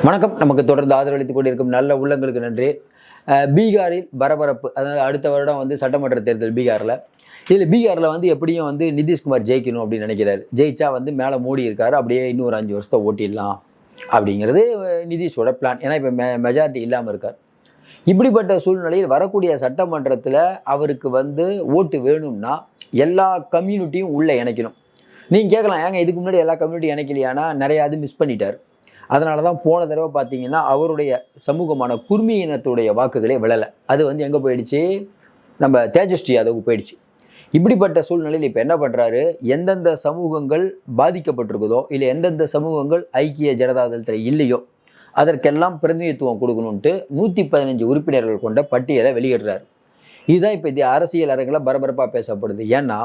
வணக்கம். நமக்கு தொடர்ந்து ஆதரவளித்துக் கொண்டிருக்கும் நல்ல உள்ளங்களுக்கு நன்றி. பீகாரில் பரபரப்பு அதாவது அடுத்த வருடம் வந்து சட்டமன்ற தேர்தல் பீகாரில். இதில் பீகாரில் வந்து எப்படியும் வந்து நிதிஷ்குமார் ஜெயிக்கணும் அப்படின்னு நினைக்கிறாரு. ஜெயிச்சா வந்து மேலே மூடி இருக்காரு. அப்படியே இன்னும் ஒரு அஞ்சு வருஷத்தை ஓட்டிடலாம் அப்படிங்கிறது நிதிஷோட பிளான் ஏன்னா இப்போ மெ மெஜாரிட்டி இல்லாமல் இருக்கார். இப்படிப்பட்ட சூழ்நிலையில் வரக்கூடிய சட்டமன்றத்தில் அவருக்கு வந்து ஓட்டு வேணும்னா எல்லா கம்யூனிட்டியும் உள்ளே இணைக்கணும். நீங்கள் கேட்கலாம் ஏங்க இதுக்கு முன்னாடி எல்லா கம்யூனிட்டி இணைக்கலையானா? நிறையா அது மிஸ் பண்ணிட்டார். அதனால தான் போன தடவை பார்த்தீங்கன்னா அவருடைய சமூகமான குர்மி இனத்துடைய வாக்குகளே விழலை. அது வந்து எங்கே போயிடுச்சு? நம்ம தேஜஸ்ரீ யாதவுக்கு போயிடுச்சு. இப்படிப்பட்ட சூழ்நிலையில் இப்போ என்ன பண்ணுறாரு எந்தெந்த சமூகங்கள் பாதிக்கப்பட்டிருக்குதோ இல்லை எந்தெந்த சமூகங்கள் ஐக்கிய ஜனதா தளத்தில் இல்லையோ அதற்கெல்லாம் பிரதிநிதித்துவம் கொடுக்கணுன்ட்டு நூற்றி பதினஞ்சு உறுப்பினர்கள் கொண்ட பட்டியலை வெளியிடுறாரு. இதுதான் இப்போ இது அரசியல் அரங்கில் பரபரப்பாக பேசப்படுது. ஏன்னா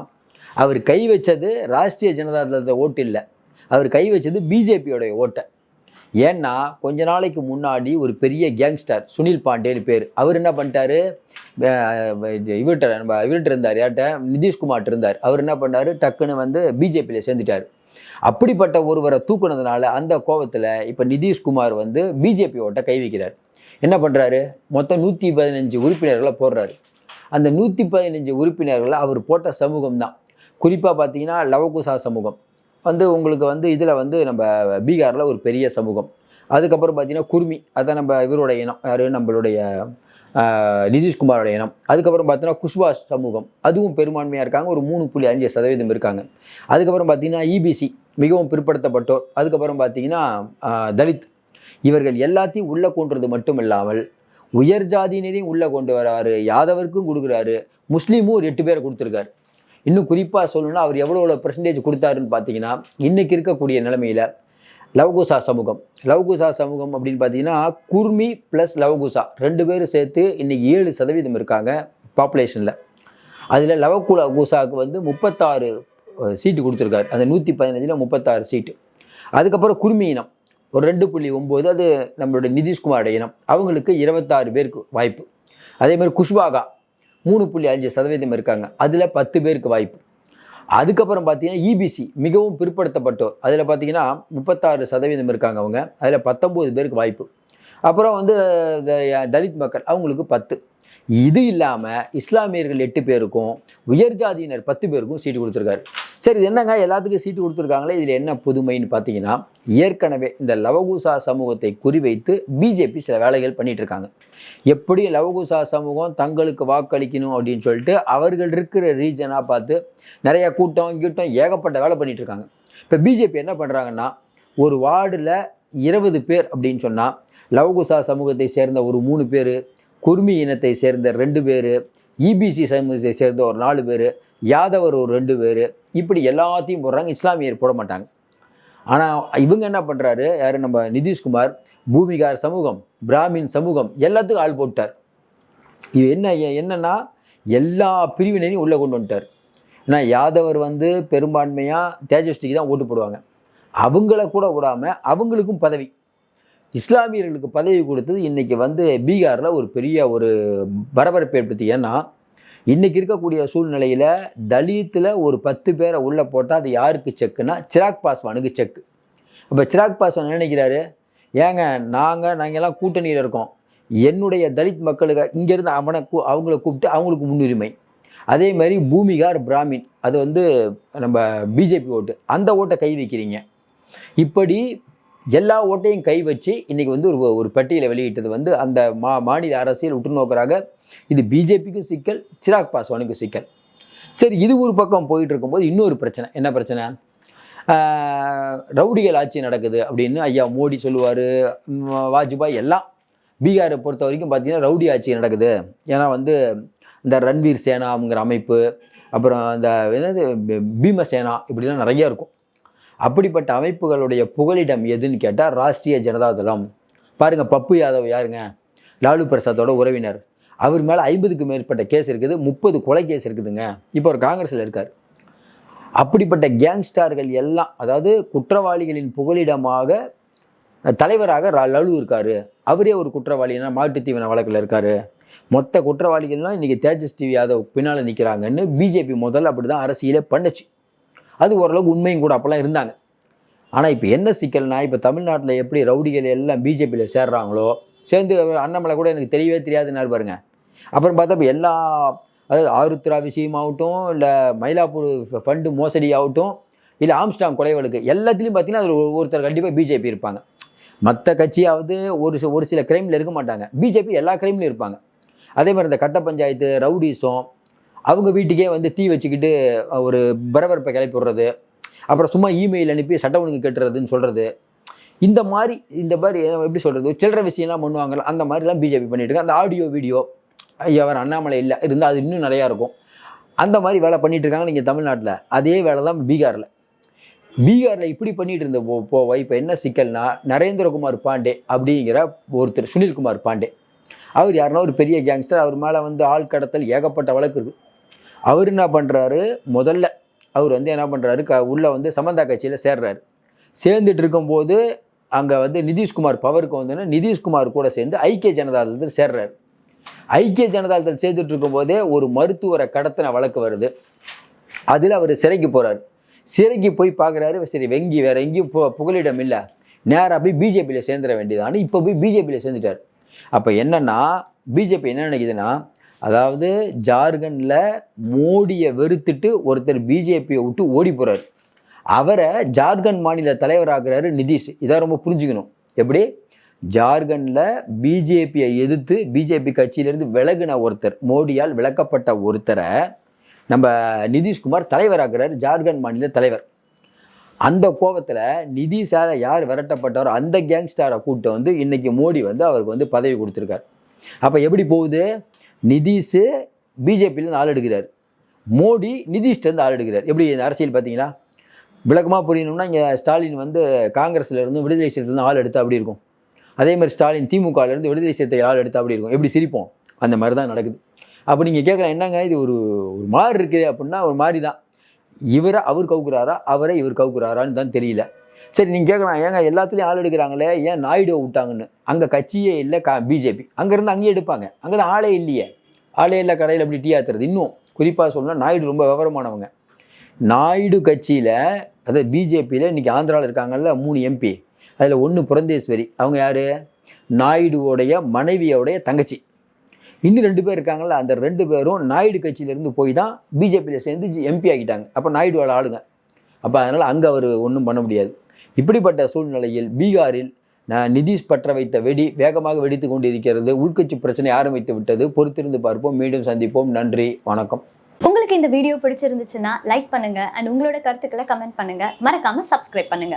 அவர் கை வச்சது ராஷ்ட்ரிய ஜனதா தளத்தை ஓட்டு இல்லை. அவர் கை வச்சது பிஜேபியோடைய ஓட்டை. ஏன்னா கொஞ்ச நாளைக்கு முன்னாடி ஒரு பெரிய கேங்ஸ்டர் சுனில் பாண்டேன்னு பேர். அவர் என்ன பண்ணிட்டாரு? இவர்கிட்ட நம்ம இவர்கிட்ட இருந்தார் யார்கிட்ட நிதிஷ்குமார்ட்டு இருந்தார். அவர் என்ன பண்ணாரு? டக்குன்னு வந்து பிஜேபியில் சேர்ந்துட்டார். அப்படிப்பட்ட ஒருவரை தூக்குனதுனால அந்த கோபத்தில் இப்போ நிதிஷ்குமார் வந்து பிஜேபியோட்ட கை வைக்கிறார். என்ன பண்ணுறாரு மொத்தம் நூற்றி பதினஞ்சு உறுப்பினர்களை போடுறாரு. அந்த நூற்றி பதினஞ்சு உறுப்பினர்களை அவர் போட்ட சமூகம் தான் குறிப்பாக பார்த்தீங்கன்னா லவகுசா சமூகம். வந்து உங்களுக்கு வந்து இதில் வந்து நம்ம பீகாரில் ஒரு பெரிய சமூகம். அதுக்கப்புறம் பார்த்தீங்கன்னா குருமி அதான் நம்ம இவருடைய இனம். யார்? நம்மளுடைய நிதிஷ்குமாரோட இனம். அதுக்கப்புறம் பார்த்தீங்கன்னா குஷ்வா சமூகம். அதுவும் பெரும்பான்மையாக இருக்காங்க. ஒரு மூணு புள்ளி அஞ்சு சதவீதம் இருக்காங்க. அதுக்கப்புறம் பார்த்தீங்கன்னா இபிசி மிகவும் பிற்படுத்தப்பட்டோர். அதுக்கப்புறம் பார்த்தீங்கன்னா தலித். இவர்கள் எல்லாத்தையும் உள்ளே கொண்டுறது மட்டும் இல்லாமல் உயர் ஜாதியினரையும் உள்ளே கொண்டு வராரு யாதவருக்கும் கொடுக்குறாரு. முஸ்லீமும் ஒரு எட்டு பேரை கொடுத்துருக்காரு. இன்னும் குறிப்பாக சொல்லணும்னா அவர் எவ்வளோ எவ்வளோ பெர்சன்டேஜ் கொடுத்தாருன்னு பார்த்தீங்கன்னா இன்றைக்கி இருக்கக்கூடிய நிலைமையில் லவகுசா சமூகம். லவகுசா சமூகம் அப்படின்னு பார்த்தீங்கன்னா குர்மி ப்ளஸ் லவகுசா ரெண்டு பேரும் சேர்த்து இன்றைக்கி ஏழு சதவீதம் இருக்காங்க பாப்புலேஷனில் அதில் லவகுலா குசாவுக்கு வந்து முப்பத்தாறு சீட்டு கொடுத்துருக்காரு. அந்த நூற்றி பதினஞ்சில் முப்பத்தாறு சீட்டு அதுக்கப்புறம் குர்மி இனம். ஒரு ரெண்டு புள்ளி ஒம்பது அது நம்மளுடைய நிதிஷ்குமாரோட இனம். அவங்களுக்கு இருபத்தாறு பேருக்கு வாய்ப்பு. அதே மாதிரி குஷ்வாகா. மூணு புள்ளி அஞ்சு சதவீதம் இருக்காங்க. அதில் பத்து பேருக்கு வாய்ப்பு. அதுக்கப்புறம் பார்த்தீங்கன்னா இபிசி மிகவும் பிற்படுத்தப்பட்டோர். அதில் பார்த்தீங்கன்னா முப்பத்தாறு சதவீதம் இருக்காங்க அவங்க. அதில் பத்தொம்போது பேருக்கு வாய்ப்பு. அப்புறம் வந்து இந்த தலித் மக்கள் அவங்களுக்கு பத்து. இது இல்லாமல் இஸ்லாமியர்கள் எட்டு பேருக்கும் உயர் ஜாதியினர் பத்து பேருக்கும் சீட்டு கொடுத்துருக்காரு. சரி இது என்னங்க? எல்லாத்துக்கும் சீட்டு கொடுத்துருக்காங்களே இதில் என்ன புதுமைன்னு பார்த்தீங்கன்னா ஏற்கனவே இந்த லவகுசா சமூகத்தை குறிவைத்து பிஜேபி சில வேலைகள் பண்ணிட்டு இருக்காங்க எப்படி லவகுசா சமூகம் தங்களுக்கு வாக்களிக்கணும் அப்படின்னு சொல்லிட்டு அவர்கள் இருக்கிற ரீஜனாக பார்த்து நிறைய கூட்டம் கீட்டம் ஏகப்பட்ட வேலை பண்ணிட்டு இருக்காங்க இப்போ பிஜேபி என்ன பண்ணுறாங்கன்னா ஒரு வார்டில் இருபது பேர் அப்படின்னு சொன்னால் லவகுசா சமூகத்தை சேர்ந்த ஒரு மூணு பேர் குர்மி இனத்தை சேர்ந்த ரெண்டு பேர் இபிசி சமூகத்தை சேர்ந்த ஒரு நாலு பேர் யாதவர் ஒரு ரெண்டு பேர் இப்படி எல்லாத்தையும் போடுறாங்க. இஸ்லாமியர் போட மாட்டாங்க. ஆனால் இவங்க என்ன பண்ணுறாரு யார்? நம்ம நிதிஷ்குமார் பூமிகார் சமூகம் பிராமின் சமூகம் எல்லாத்துக்கும் ஆள் போட்டார் இது என்ன என்னன்னா எல்லா பிரிவினரையும் உள்ளே கொண்டு வந்துட்டார். ஏன்னா யாதவர் வந்து பெரும்பான்மையாக தேஜஸ்விக்கு தான் ஓட்டு போடுவாங்க. அவங்கள கூட விடாமல் அவங்களுக்கும் பதவி. இஸ்லாமியர்களுக்கு பதவி கொடுத்தது இன்றைக்கி வந்து பீகாரில் ஒரு பெரிய ஒரு பரபரப்பு ஏற்படுத்தி. ஏன்னா இன்றைக்கி இருக்கக்கூடிய சூழ்நிலையில் தலித்தில் ஒரு பத்து பேரை உள்ளே போட்டால் அது யாருக்கு செக்குன்னா சிராக் பாஸ்வானுக்கு செக்கு. இப்போ சிராக் பாஸ்வான் நினைக்கிறாரு? ஏங்க நாங்கள் நாங்கள்லாம் கூட்டணியில் இருக்கோம். என்னுடைய தலித் மக்களுக்கு இங்கேருந்து அவனை கூ அவங்கள கூப்பிட்டு அவங்களுக்கு முன்னுரிமை. அதே மாதிரி பூமிகார் பிராமின் அது வந்து நம்ம பிஜேபி ஓட்டு அந்த ஓட்டை கை வைக்கிறீங்க. இப்படி எல்லா ஓட்டையும் கை வச்சு இன்றைக்கி வந்து ஒரு ஒரு பட்டியலை வெளியிட்டது வந்து அந்த மா மாநில அரசியல் உற்று இது பிஜேபிக்கும் சிக்கல் சிராக் பாஸ்வானுக்கும் சிக்கல். சரி இது ஒரு பக்கம் போயிட்டு இருக்கும்போது இன்னொரு பிரச்சனை. என்ன பிரச்சனை? ரவுடிகள் ஆட்சி நடக்குது அப்படின்னு ஐயா மோடி சொல்லுவார் வாஜ்பாய் எல்லாம். பீகாரை பொறுத்த வரைக்கும் பார்த்தீங்கன்னா ரவுடி ஆட்சி நடக்குது. ஏன்னா வந்து இந்த ரன்வீர் சேனாங்கிற அமைப்பு அப்புறம் இந்த என்னது பீமசேனா இப்படிலாம் நிறைய இருக்கும். அப்படிப்பட்ட அமைப்புகளுடைய புகலிடம் எதுன்னு கேட்டால் ராஷ்ட்ரிய ஜனதா தளம். பாருங்கள் பப்பு யாதவ் யாருங்க? லாலு பிரசாத்தோட உறவினர். அவர் மேலே ஐம்பதுக்கு மேற்பட்ட கேஸ் இருக்குது முப்பது கொலை கேஸ் இருக்குதுங்க. இப்போ ஒரு காங்கிரஸில் இருக்கார். அப்படிப்பட்ட கேங்ஸ்டார்கள் எல்லாம் அதாவது குற்றவாளிகளின் புகலிடமாக தலைவராக லலு இருக்காரு. அவரே ஒரு குற்றவாளினா மாட்டுத் தீவன வழக்கில் இருக்காரு. மொத்த குற்றவாளிகள்லாம் இன்றைக்கி தேஜஸ்வி யாதவ் பின்னால் நிற்கிறாங்கன்னு பிஜேபி முதல்ல அப்படி தான் அரசியலே பண்ணுச்சு. அது ஓரளவுக்கு உண்மையும் கூட அப்போல்லாம் இருந்தாங்க. ஆனால் இப்போ என்ன சிக்கல்னா இப்போ தமிழ்நாட்டில் எப்படி ரவுடிகள் எல்லாம் பிஜேபியில் சேர்றாங்களோ சேர்ந்து அண்ணாமலை கூட எனக்கு தெரியவே தெரியாதுன்னாரு பாருங்க. அப்புறம் பார்த்தா இப்போ எல்லா அதாவது ஆருத்ரா விஷயமாகட்டும் இல்லை மயிலாப்பூர் ஃபண்டு மோசடி ஆகட்டும் இல்லை ஆம்ஸ்டாங் கொலை வழக்கு எல்லாத்துலேயும் பார்த்தீங்கன்னா அதில் ஒருத்தர் கண்டிப்பாக பிஜேபி இருப்பாங்க. மற்ற கட்சியாவது ஒரு ஒரு சில கிரைமில் இருக்க மாட்டாங்க. பிஜேபி எல்லா கிரைம்லையும் இருப்பாங்க. அதே மாதிரி இந்த கட்ட பஞ்சாயத்து ரவுடிசம் அவங்க வீட்டுக்கே வந்து தீ வச்சுக்கிட்டு ஒரு பரபரப்பை கிளப்பி விடுறது அப்புறம் சும்மா இமெயில் அனுப்பி சட்ட ஒழுங்கு கட்டுறதுன்னு சொல்கிறது இந்த மாதிரி இந்த மாதிரி எப்படி சொல்கிறது சில்லற விஷயம்லாம் பண்ணுவாங்கல்ல அந்த மாதிரிலாம் பிஜேபி பண்ணிட்டு இருக்கு அந்த ஆடியோ வீடியோ ஐயா அவர் அண்ணாமலை இல்லை இருந்தால் அது இன்னும் நிறையா இருக்கும். அந்த மாதிரி வேலை பண்ணிட்டு இருக்காங்க நீங்கள் தமிழ்நாட்டில். அதே வேலை தான் பீகாரில். பீகாரில் இப்படி பண்ணிட்டு இருந்த போ போவ இப்போ என்ன சிக்கல்னா நரேந்திரகுமார் பாண்டே அப்படிங்கிற ஒருத்தர் சுனில்குமார் பாண்டே. அவர் யாருன்னா ஒரு பெரிய கேங்ஸ்டர் அவர் மேலே வந்து ஆள் கடத்தல் ஏகப்பட்ட வழக்கு இருக்குது அவர் என்ன பண்ணுறாரு முதல்ல அவர் வந்து என்ன பண்ணுறாரு க உள்ளே வந்து சமந்தா கட்சியில் சேர்றாரு. சேர்ந்துட்டு இருக்கும்போது அங்கே வந்து நிதிஷ்குமார் பவருக்கு வந்தோன்னா நிதிஷ்குமார் கூட சேர்ந்து ஐக்கிய ஜனதாதளத்தில் சேர்றாரு. ஐக்கிய ஜனதாதளத்தில் சேர்ந்துட்டு இருக்கும்போதே ஒரு மருத்துவரை கடத்தின வழக்கு வருது. அதில் அவர் சிறைக்கு போகிறாரு சிறைக்கு போய் பார்க்குறாரு சரி வெங்கி வேற எங்கேயும் பு புகலிடம் இல்லை. நேராக போய் பிஜேபியில் சேர்ந்துட வேண்டியதானு இப்போ போய் பிஜேபியில் சேர்ந்துட்டார். அப்போ என்னன்னா பிஜேபி என்ன நினைக்குதுன்னா அதாவது ஜார்க்கண்டில் மோடியை வெறுத்துட்டு ஒருத்தர் பிஜேபியை விட்டு ஓடி போகிறார் அவரை ஜார்க்கண்ட் மாநில தலைவராகிறாரு நிதிஷ். இதை ரொம்ப புரிஞ்சுக்கணும். எப்படி? ஜார்க்கண்டில் பிஜேபியை எதிர்த்து பிஜேபி கட்சியிலேருந்து விலகின ஒருத்தர் மோடியால் விலக்கப்பட்ட ஒருத்தரை நம்ம நிதிஷ்குமார் தலைவராகிறார் ஜார்க்கண்ட் மாநில தலைவர். அந்த கோபத்தில் நிதிஷால் யார் விரட்டப்பட்டாரோ அந்த கேங்ஸ்டாரை கூட்ட வந்து இன்னைக்கு மோடி வந்து அவருக்கு வந்து பதவி கொடுத்துருக்காரு. அப்போ எப்படி போகுது? நிதிஷ் பிஜேபியிலேருந்து ஆள் எடுக்கிறார். மோடி நிதிஷ்டேருந்து ஆள் எடுக்கிறார். எப்படி இந்த அரசியல் பார்த்தீங்களா? விளக்கமாக புரியணும்னா இங்கே ஸ்டாலின் வந்து காங்கிரஸ்லேருந்து விடுதலை சிறுத்தை ஆள் எடுத்து அப்படி இருக்கும். அதே மாதிரி ஸ்டாலின் திமுகலேருந்து விடுதலை சிறுத்தை ஆள் எடுத்து அப்படி இருக்கும். எப்படி சிரிப்போம்? அந்த மாதிரி தான் நடக்குது. அப்போ நீங்கள் கேட்கலாம் என்னங்க இது ஒரு ஒரு மாதிரி இருக்குது அப்படின்னா ஒரு மாதிரி தான் இவரை அவர் கவுக்குறாரா? அவரை இவர் கவுக்குறாரான்னு தான் தெரியல. சரி நீங்கள் கேட்கலாம் ஏங்க எல்லாத்துலேயும் ஆள் எடுக்கிறாங்களே? ஏன் நாயுடுவை விட்டாங்கன்னு? அங்கே கட்சியே இல்லை கா பிஜேபி. அங்கேருந்து அங்கேயே எடுப்பாங்க. அங்கே தான் ஆளே இல்லையே. ஆளே இல்லை கடையில் அப்படி டீ ஆத்துறது. இன்னும் குறிப்பாக சொல்லணும்னா நாயுடு ரொம்ப விவரமானவங்க. நாயுடு கட்சியில் அதாவது பிஜேபியில் இன்றைக்கி ஆந்திராவில் இருக்காங்கல்ல மூணு எம்பி அதில் ஒன்று புரந்தேஸ்வரி. அவங்க யார்? நாயுடுவோடைய மனைவியோடைய தங்கச்சி. இன்னும் ரெண்டு பேர் இருக்காங்கல்ல அந்த ரெண்டு பேரும் நாயுடு கட்சியிலேருந்து போய் தான் பிஜேபியில் சேர்ந்து எம்பி ஆகிட்டாங்க. அப்போ நாயுடுவோட ஆளுங்க. அப்போ அதனால் அங்கே அவர் ஒன்றும் பண்ண முடியாது. இப்படிப்பட்ட சூழ்நிலையில் பீகாரில் நான் நிதிஷ் பற்ற வைத்த வெடி வேகமாக வெடித்து கொண்டிருக்கிறது. உள்கட்சி பிரச்சனை ஆரம்பித்து விட்டது. பொறுத்திருந்து பார்ப்போம். மீண்டும் சந்திப்போம். நன்றி. வணக்கம். இந்த வீடியோ பிடிச்சிருந்துச்சுன்னா லைக் பண்ணுங்க அண்ட் உங்களோட கருத்துக்களை கமெண்ட் பண்ணுங்க. மறக்காமல் சப்ஸ்கிரைப் பண்ணுங்க.